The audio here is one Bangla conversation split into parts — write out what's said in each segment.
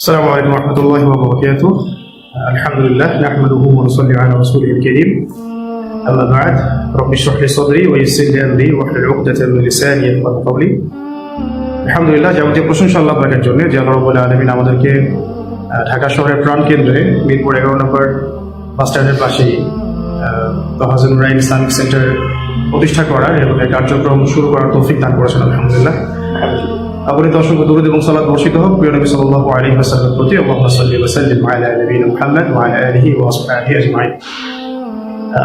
السلام عليكم ورحمة الله وبركاته الحمد لله نحمده ونصلي على رسوله الكريم أما بعد رب اشرح لي صدري ويسر لي أمري واحلل عقدة من لساني يفقهوا قولي আলহামদুলিল্লাহ যাবতীয় প্রশংসা আল্লাহ পাকের জন্য যে আল্লাহ রব্বুল আলমিন আমাদেরকে আহ, ঢাকা শহরের প্রাণ কেন্দ্রে মিরপুর এগারো নম্বর বাস স্ট্যান্ডের পাশেই তহাজুল রাইন ইসলামিক সেন্টার প্রতিষ্ঠা করার এবং এর কার্যক্রম শুরু করার তৌফিক দান করেছেন আলহামদুলিল্লাহ অগণিত অসংখ্য দুরুদ এবং সালাত বর্ষিত হোক। প্রিয় নবী সাল্লাল্লাহু প্রতি আলা আসহাবিহি আজমাইন।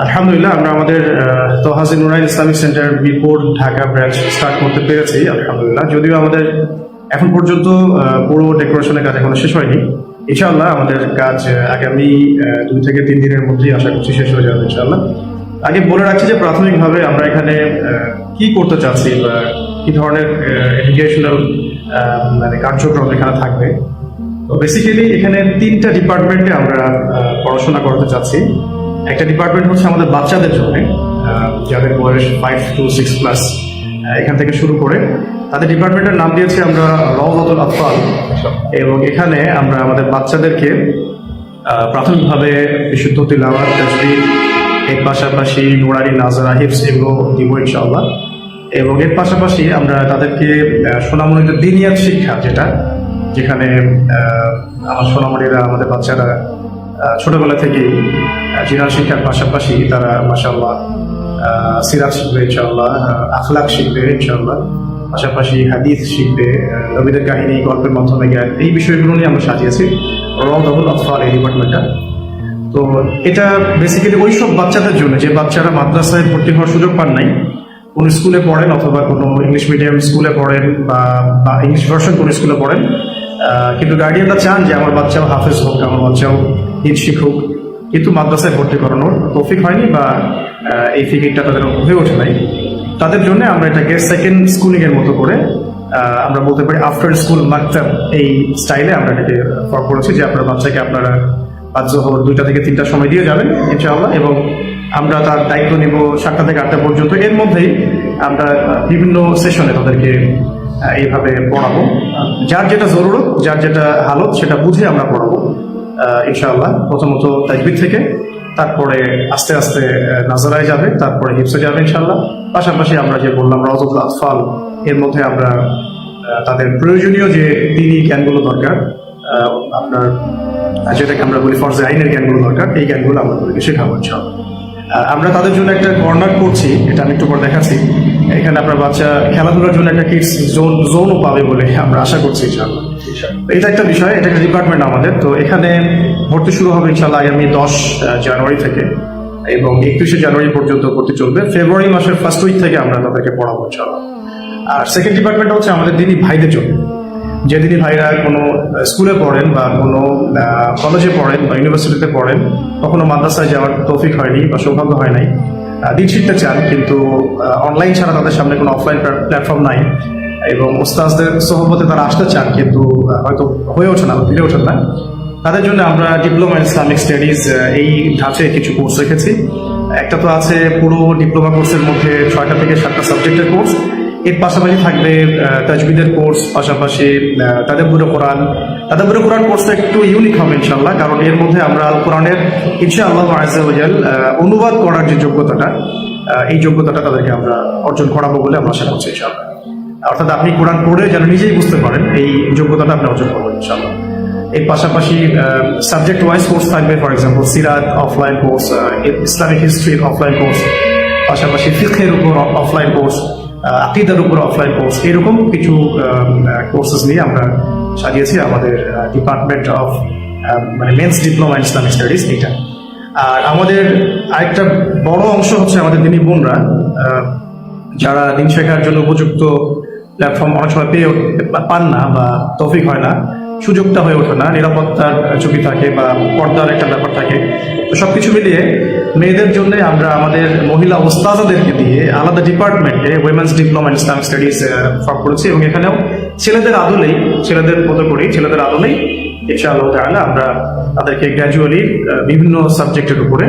আলহামদুলিল্লাহ আমরা আমাদের আহ, Tahajin Nurain Islamic center Mirpur Dhaka branch start করতে পেরেছি আলহামদুলিল্লাহ। যদিও আমাদের এখন পর্যন্ত পুরো ডেকোরেশনের কাজ এখনও শেষ হয়নি। ইনশাআল্লাহ আমাদের কাজ আগামী দুই থেকে তিন দিনের মধ্যেই আশা করছি শেষ হয়ে যাবে ইনশাআল্লাহ। আগে বলে রাখছি যে প্রাথমিকভাবে আমরা এখানে কি করতে চাচ্ছি বা কি ধরনের এডুকেশনাল মানে কার্যক্রম এখানে থাকবে? তো বেসিক্যালি এখানে তিনটা ডিপার্টমেন্টে আমরা পড়াশোনা করতে চাচ্ছি। একটা ডিপার্টমেন্ট হচ্ছে আমাদের বাচ্চাদের জন্য যাদের বয়স ফাইভ টু সিক্স প্লাস এখান থেকে শুরু করে। তাদের ডিপার্টমেন্টের নাম দিয়েছি আমরা রওজাতুল আতফাল। এবং এখানে আমরা আমাদের বাচ্চাদেরকে প্রাথমিকভাবে বিশুদ্ধ তিলাওয়াত তাজবিদ এর পাশাপাশি নুরানি, নাজারা হিপস এগুলো দিব ইনশাআল্লাহ। এবং এর পাশাপাশি আমরা তাদেরকে সোনামণিতে দিনিয়াত শিক্ষা যেটা যেখানে আমার সোনামণিরা আমাদের বাচ্চারা ছোটবেলা থেকে জিনাল শিক্ষার পাশাপাশি তারা মাসাল্লাহ সিরাত শিখবে ইনশাল্লাহ আখলাক শিখবে ইনশাল্লাহ পাশাপাশি হাদিস শিখবে আহ, নবীদের কাহিনী গল্পের মাধ্যমে জ্ঞান এই বিষয়গুলো নিয়ে আমরা সাজিয়েছি রদবুল আতফাল এই ডিপার্টমেন্টটা তো এটা বেসিক্যালি ওই সব বাচ্চাদের জন্য যে বাচ্চারা মাদ্রাসায় ভর্তি হওয়ার সুযোগ পান নাই কোনো স্কুলে পড়েন অথবা কোনো ইংলিশ মিডিয়াম স্কুলে পড়েন বা ইংলিশ ভার্সন কোনো স্কুলে পড়েন কিন্তু গার্ডিয়ানরা চান যে আমার বাচ্চাও হাফেজ হোক, আমার বাচ্চাও হিট শিখুক কিন্তু মাদ্রাসায় ভর্তি করানোর তৌফিক হয়নি বা এই ফিকিরটা তাদের হয়ে ওঠে নাই। তাদের জন্য আমরা এটাকে সেকেন্ড স্কুলিং এর মতো করে আমরা বলতে পারি আফটার স্কুল মাকতাব এই স্টাইলে আমরা এটাকে ফর করেছি যে আপনার বাচ্চাকে আপনারা পাঁচ জোহর দুইটা থেকে তিনটা সময় দিয়ে যাবেন, ইনশাআল্লাহ, এবং আমরা তার দায়িত্ব নিব সাতটা থেকে আটটা পর্যন্ত। এর মধ্যেই আমরা বিভিন্ন সেশনে তাদেরকে এইভাবে পড়াবো। যার যেটা জরুরত যার যেটা হালত সেটা বুঝে আমরা পড়াবো ইনশাআল্লাহ। প্রথমত তাজবিদ থেকে তারপরে আস্তে আস্তে নাজারায় যাবে তারপরে হিপসে যাবে ইনশাল্লাহ পাশাপাশি আমরা যে বললাম রজতুল আতফাল এর মধ্যে আমরা তাদের প্রয়োজনীয় যে দিনই জ্ঞানগুলো দরকার আপনার যেটাকে আমরা বলি ফরজে আইনের জ্ঞানগুলো দরকার এই জ্ঞানগুলো আমরা তাদেরকে শেখাবো ইনশাআল্লাহ। আহ, আমরা তাদের জন্য একটা কর্নার করছি এটা আমি একটু পর দেখাচ্ছি। এখানে আপনার বাচ্চা খেলাধুলার জন্য একটা কিডস জোন জোনও পাবে বলে আমরা আশা করছি ইনশাআল্লাহ। এটা একটা বিষয় এটা একটা ডিপার্টমেন্ট আমাদের। তো এখানে ভর্তি শুরু হবে ইনশাআল্লাহ আগামী দশ জানুয়ারি থেকে এবং একত্রিশে জানুয়ারি পর্যন্ত ভর্তি চলবে। ফেব্রুয়ারি মাসের ফার্স্ট উইক থেকে আমরা তাদেরকে পড়াবো ইনশাআল্লাহ। আর সেকেন্ড ডিপার্টমেন্ট হচ্ছে আমাদের দিদি ভাইদের জন্য। যে দিদি ভাইরা কোনো স্কুলে পড়েন বা কোনো কলেজে পড়েন বা ইউনিভার্সিটিতে পড়েন, কখনো মাদ্রাসায় যাওয়ার তৌফিক হয়নি বা সৌভাগ্য হয় নাই। দিন শিখতে চান, কিন্তু অনলাইন ছাড়া তাদের সামনে কোনো অফলাইন প্ল্যাটফর্ম নাই। এবং ওস্তাজদের সহবতে তারা আসতে চান, কিন্তু হয়তো হয়ে ওঠে না ফিরে ওঠেন না। তাদের জন্য আমরা ডিপ্লোমা ইসলামিক স্টাডিজ এই ধাঁচে কিছু কোর্স রেখেছি। একটা তো আছে পুরো ডিপ্লোমা কোর্সের মধ্যে ছয়টা থেকে সাতটা সাবজেক্টের কোর্স এর পাশাপাশি থাকবে তাজবিদের কোর্স পাশাপাশি তাদেবুরে কোরআন। তাদেবুরে কোরআন কোর্সটা একটু ইউনিক হবে ইনশাল্লাহ কারণ এর মধ্যে আমরা আল কোরআনের ইনশাআল্লাহ আজাল অনুবাদ করার যে যোগ্যতাটা এই যোগ্যতাটা তাদেরকে আমরা অর্জন করাবো বলে আমরা আশা করছি ইনশাআল্লাহ। অর্থাৎ আপনি কোরআন পড়ে যেন নিজেই বুঝতে পারেন, এই যোগ্যতাটা আপনি অর্জন করবেন ইনশাআল্লাহ। এর পাশাপাশি সাবজেক্ট ওয়াইজ কোর্স থাকবে ফর এক্সাম্পল সিরাত অফলাইন কোর্স ইসলামিক হিস্ট্রির অফলাইন কোর্স পাশাপাশি ফিখের উপর অফলাইন কোর্স আকিদার উপর অফলাইন কোর্স এরকম কিছু কোর্সেস নিয়ে আমরা সাজিয়েছি আমাদের ডিপার্টমেন্ট অফ মানে মেন্স ডিপ্লোমা ইসলামিক স্টাডিজ এটা। আর আমাদের আরেকটা বড় অংশ হচ্ছে আমাদের দিনী বোনরা যারা দিন শেখার জন্য উপযুক্ত প্ল্যাটফর্ম অনেক সময় পেয়ে পান না বা তফিক হয় না, সুযোগটা হয়ে ওঠে না, নিরাপত্তার ঝুঁকি থাকে বা পর্দার একটা ব্যাপার থাকে। তো সব কিছু মিলিয়ে মেয়েদের জন্য আমরা আমাদের মহিলা ওস্তাদাদেরকে দিয়ে আলাদা ডিপার্টমেন্টে women's diploma in Islamic studies form করেছি এবং এখানেও ছেলেদের আদলেই ছেলেদের মতো করেই ছেলেদের আদলেই ইনশাআল্লাহ তাহলে আমরা তাদেরকে গ্র্যাজুয়ালি বিভিন্ন সাবজেক্টের উপরে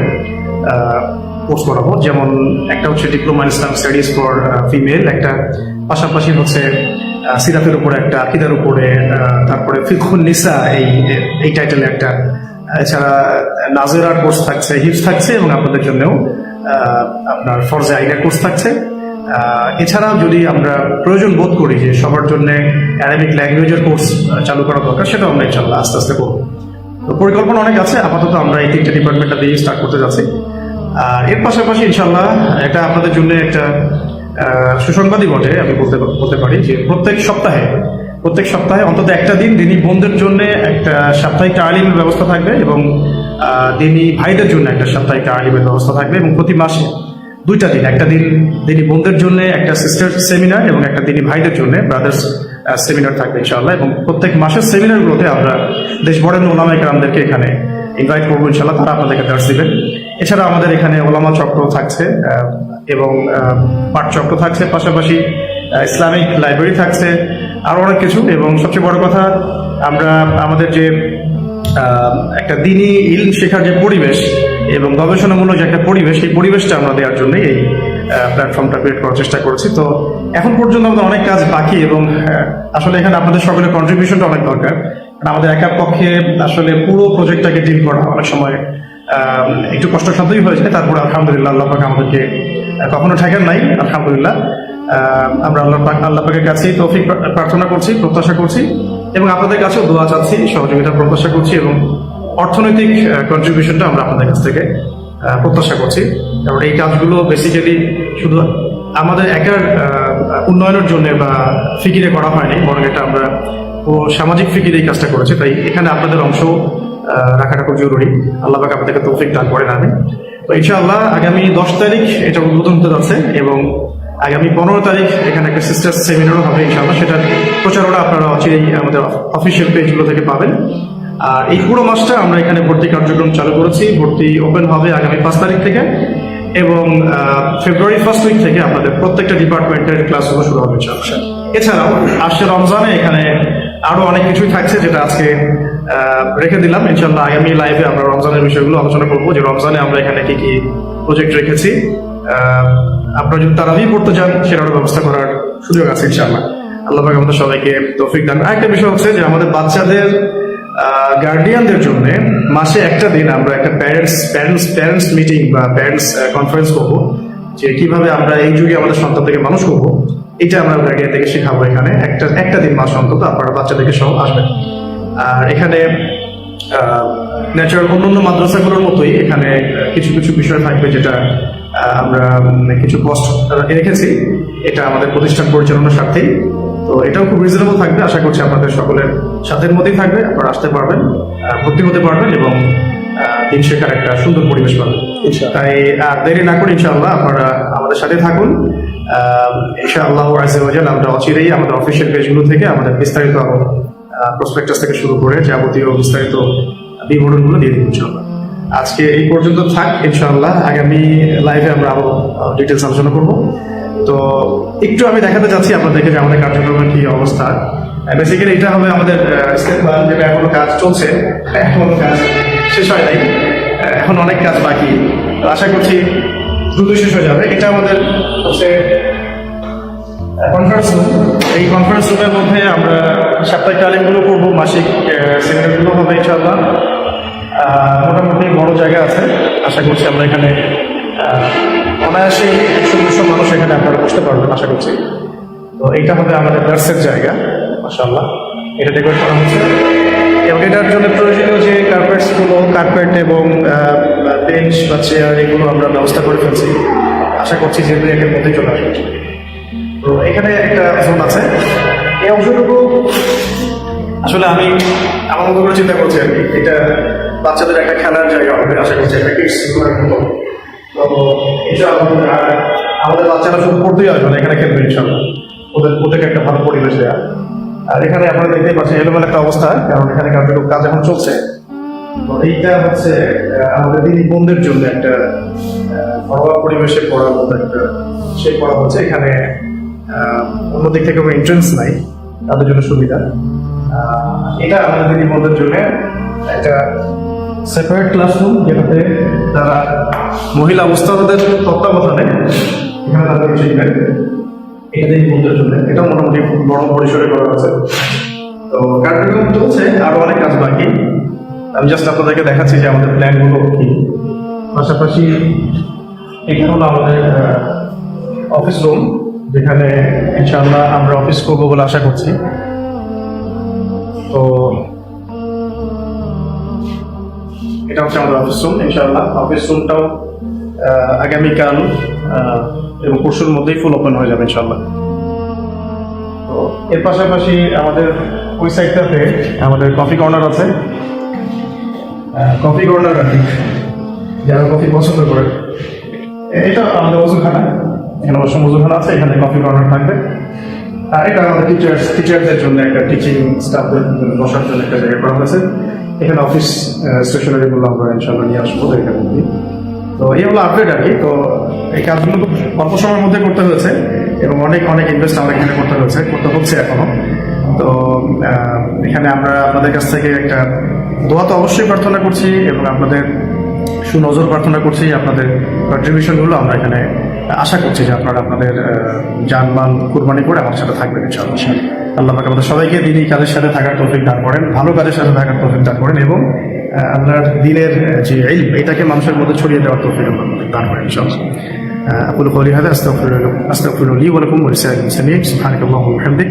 কোর্স করাবো। যেমন একটা হচ্ছে diploma in Islam studies for female একটা পাশাপাশি হচ্ছে আহ, সিরাতের উপরে একটা আকিদার উপরে তারপরে ফিকুন নিসা এই এই টাইটেলে একটা এছাড়া নাজেরার কোর্স থাকছে, হিপস থাকছে এবং আপনাদের জন্যও আপনার ফরজে আইনের কোর্স থাকছে। এছাড়াও যদি আমরা প্রয়োজন বোধ করি যে সবার জন্য অ্যারাবিক ল্যাঙ্গুয়েজের কোর্স চালু করা দরকার, সেটাও আমরা ইনশাল্লাহ আস্তে আস্তে করব। তো পরিকল্পনা অনেক আছে, আপাতত আমরা এই তিনটে ডিপার্টমেন্টটা দিয়ে স্টার্ট করতে যাচ্ছি। আর এর পাশাপাশি ইনশাল্লাহ এটা আপনাদের জন্য একটা সুসংবাদই বটে, আমি বলতে বলতে পারি যে প্রত্যেক সপ্তাহে প্রত্যেক সপ্তাহে অন্তত একটা দিন দিনী বোনদের জন্য একটা সাপ্তাহিক তালিমের ব্যবস্থা থাকবে এবং আহ, দিনী ভাইদের জন্য একটা সাপ্তাহিক তালিমের ব্যবস্থা থাকবে এবং প্রতি মাসে দুইটা দিন একটা দিন দিনী বোনদের জন্য একটা সিস্টার সেমিনার এবং একটা দিনী ভাইদের জন্য ব্রাদার্স সেমিনার থাকবে ইনশাআল্লাহ এবং প্রত্যেক মাসের সেমিনারগুলোতে আমরা দেশ বড় ওলামাই কালামদেরকে এখানে ইনভাইট করব ইনশাল্লাহ তারা আপনাদেরকে দার্স দিবেন। এছাড়া আমাদের এখানে ওলামা চক্র থাকছে এবং পাঠ চক্র থাকছে পাশাপাশি ইসলামিক লাইব্রেরি থাকছে আরও অনেক কিছু, এবং সবচেয়ে বড় কথা, আমরা আমাদের যে একটা দিনই ইল শেখার যে পরিবেশ এবং গবেষণামূলক যে একটা পরিবেশ, সেই পরিবেশটা আমরা দেওয়ার জন্য এই প্ল্যাটফর্মটা ক্রিয়েট করার চেষ্টা করছি। তো এখন পর্যন্ত আমাদের অনেক কাজ বাকি এবং আসলে এখানে আপনাদের সকলের কন্ট্রিবিউশনটা অনেক দরকার। কারণ আমাদের একার পক্ষে আসলে পুরো প্রজেক্টটাকে ডিল করা অনেক সময় একটু কষ্টসাধ্যই হয়ে যায়, তারপরে আলহামদুলিল্লাহ, আল্লাহ আমাদেরকে কখনো ঠেকেন নাই, আলহামদুলিল্লাহ। আমরা আল্লাহ পাক আল্লাহ পাকের কাছেই তৌফিক প্রার্থনা করছি, প্রত্যাশা করছি এবং আপনাদের কাছেও দোয়া চাচ্ছি সহযোগিতা প্রত্যাশা করছি এবং অর্থনৈতিক কন্ট্রিবিউশনটা আমরা আপনাদের কাছ থেকে প্রত্যাশা করছি। কারণ এই কাজগুলো বেসিক্যালি শুধু আমাদের একার উন্নয়নের জন্য বা ফিকিরে করা হয়নি, বরং এটা আমরা ও সামাজিক ফিকিরে এই কাজটা করেছে। তাই এখানে আপনাদের অংশ রাখাটা খুব জরুরি। আল্লাহ আপনাদেরকে তৌফিক দান করেন আমি তো ইনশাআল্লাহ আগামী দশ তারিখ এটা উদ্বোধন হতে যাচ্ছে এবং আগামী পনেরো তারিখ এখানে একটা সিস্টার সেমিনারও হবে ইনশাআল্লাহ। সেটার প্রচারণা আপনারা অচিরেই আমাদের অফিসিয়াল পেজগুলো থেকে পাবেন। আর এই পুরো মাসটা আমরা এখানে ভর্তি কার্যক্রম চালু করেছি। ভর্তি ওপেন হবে আগামী পাঁচ তারিখ থেকে এবং ফেব্রুয়ারি ফার্স্ট উইক থেকে আপনাদের প্রত্যেকটা ডিপার্টমেন্টের ক্লাসগুলো শুরু হবে ইনশাআল্লাহ। এছাড়াও আসছে রমজানে এখানে আরও অনেক কিছুই থাকছে যেটা আজকে রেখে দিলাম। ইনশাল্লাহ আগামী লাইভে আমরা রমজানের বিষয়গুলো আলোচনা করব, যে রমজানে আমরা এখানে কি কি প্রজেক্ট রেখেছি। আপনারা যদি তারাবি পড়তে চান, সেটারও ব্যবস্থা করার সুযোগ আছে ইনশাল্লাহ আল্লাহ পাক আমাদের সবাইকে তৌফিক দান। আরেকটা বিষয় হচ্ছে যে আমাদের বাচ্চাদের গার্ডিয়ানদের জন্য মাসে একটা দিন আমরা একটা প্যারেন্টস প্যারেন্টস প্যারেন্টস মিটিং বা প্যারেন্টস কনফারেন্স করব, যে কীভাবে আমরা এই যুগে আমাদের সন্তানদেরকে মানুষ করব, এটা আমরা গার্ডিয়ান থেকে শেখাবো এখানে। একটা একটা দিন মাস অন্তত আপনারা বাচ্চাদেরকে সহ আসবেন। আর এখানে ন্যাচারাল অন্যান্য মাদ্রাসাগুলোর মতোই এখানে কিছু কিছু বিষয় থাকবে যেটা আমরা কিছু কস্ট রেখেছি এটা আমাদের প্রতিষ্ঠান পরিচালনার স্বার্থেই। তো এটাও খুব রিজনেবল থাকবে। আশা করছি আপনাদের সকলের সাথের মধ্যেই থাকবে। আপনারা আসতে পারবেন ভর্তি হতে পারবেন এবং দিন শেখার একটা সুন্দর পরিবেশ পাবেন। তাই আর দেরি না করে ইনশাআল্লাহ আপনারা আমাদের সাথে থাকুন। আহ, ইনশাআল্লাহ আজাল আমরা অচিরেই আমাদের অফিসিয়াল পেজগুলো থেকে আমাদের বিস্তারিত প্রসপেক্টাস থেকে শুরু করে যাবতীয় বিস্তারিত বিবরণগুলো দিয়ে দিব আজকে এই পর্যন্ত থাক ইনশাআল্লাহ। আগামী লাইভে আমরা আরও ডিটেলস আলোচনা করব। তো একটু আমি দেখাতে চাচ্ছি আপনাদেরকে যে আমাদের কার্যক্রমের কি অবস্থা। বেসিক্যালি এটা হবে আমাদের স্টেপ প্ল্যান যেটা এখনও কাজ চলছে। এখনও কাজ শেষ হয় নাই। এখন অনেক কাজ বাকি। আশা করছি দ্রুত শেষ হয়ে যাবে। এটা আমাদের হচ্ছে কনফারেন্স রুম এই কনফারেন্স রুমের মধ্যে আমরা সাপ্তাহিক তালিমগুলো করব মাসিক সেমিনারগুলো হবে ইনশাআল্লাহ। মোটামুটি বড় জায়গা আছে। আশা করছি আমরা এখানে আহ, অনায়াসেই একশো দুশো মানুষ এখানে আপনারা বসতে পারবেন আশা করছি। তো এইটা হবে আমাদের দার্সের জায়গা মাসাল্লাহ এটা ডেকোরেট করা হচ্ছে। এবং এটার জন্য প্রয়োজনীয় যে কার্পেটসগুলো কার্পেট এবং বেঞ্চ বা চেয়ার এগুলো আমরা ব্যবস্থা করে ফেলছি। আশা করছি যে দুই একের মধ্যেই চলে আসবে। তো এখানে একটা জোন আছে। এই অংশটুকু আসলে আমি আমার মতো করে চিন্তা করছি আর কি। এটা বাচ্চাদের একটা খেলার জায়গা হবে, আশা করছি একটা কিডস মতো। আমাদের বাচ্চারা শুধু পড়তেই আসবে এখানে খেলবে ইনশাআল্লাহ। ওদের ওদেরকে একটা ভালো পরিবেশ দেওয়া আর এখানে আপনারা দেখতেই পাচ্ছেন এলোমেলো একটা অবস্থা, কারণ এখানে কার্যক্রম কাজ এখন চলছে। তো এইটা হচ্ছে আমাদের দিদি বোনদের জন্য একটা ঘরোয়া পরিবেশে পড়ার মতো একটা, সে পড়া হচ্ছে। এখানে আহ, অন্য দিক থেকে কোনো এন্ট্রেন্স নাই তাদের জন্য সুবিধা। এটা আমাদের দিদি বোনদের জন্য একটা সেপারেট ক্লাসরুম যেটাতে তারা মহিলা অবস্থাদের তত্ত্বাবধানে এখানে তাদের শিখবে এখানে নিমন্ত্রণ জন্য। এটা মোটামুটি বড় পরিসরে করা আছে তো কার্যক্রম চলছে আরও অনেক কাজ বাকি। আমি জাস্ট আপনাদেরকে দেখাচ্ছি যে আমাদের প্ল্যানগুলো কি। পাশাপাশি এখানে হলো আমাদের অফিস রুম যেখানে ইনশাল্লাহ আমরা অফিস করব বলে আশা করছি। তো এটা হচ্ছে আমাদের অফিস রুম ইনশাল্লাহ অফিস রুমটাও আগামীকাল এবং পরশুর মধ্যেই ফুল ওপেন হয়ে যাবে ইনশাল্লাহ তো এর পাশাপাশি আমাদের ওই সাইডটাতে আমাদের কফি কর্নার আছে। কফি কর্নার আর কি যারা কফি পছন্দ করে। এটা আমাদের ওজুখানা এখানে অবশ্য ওজুখানা আছে, এখানে কফি কর্নার থাকবে। আর এটা আমাদের টিচার্স টিচারদের জন্য একটা টিচিং স্টাফদের বসার জন্য একটা জায়গা করা হয়েছে। এখানে অফিস স্টেশনারি গুলো আমরা ইনশাল্লাহ নিয়ে আসব এখানে তো এই হলো আপডেট আর কি। তো এই কাজগুলো খুব অল্প সময়ের মধ্যে করতে হয়েছে এবং অনেক অনেক ইনভেস্ট আমাদের এখানে করতে হয়েছে, করতে হচ্ছে এখনও। তো এখানে আমরা আপনাদের কাছ থেকে একটা দোয়া তো অবশ্যই প্রার্থনা করছি এবং আপনাদের সুনজর প্রার্থনা করছি। আপনাদের কন্ট্রিবিউশনগুলো আমরা এখানে আশা করছি যে আপনারা আপনাদের আহ, জানমাল কুরবানি করে আমার সাথে থাকবেন ইনশাআল্লাহ আল্লাহ পাক আমাদের সবাইকে দিনই কাজের সাথে থাকার তৌফিক দান করেন ভালো কাজের সাথে থাকার তৌফিক দান করেন এবং আহ, আল্লাহর দিনের আহ, যে ইলম এটাকে মানুষের মধ্যে ছড়িয়ে দেওয়ার তৌফিক আল্লাহ আমাদের দান করেন ইনশাআল্লাহ أقول قولي هذا أستغفر أستغفر لي ولكم ولسائر المسلمين سبحانك اللهم وبحمدك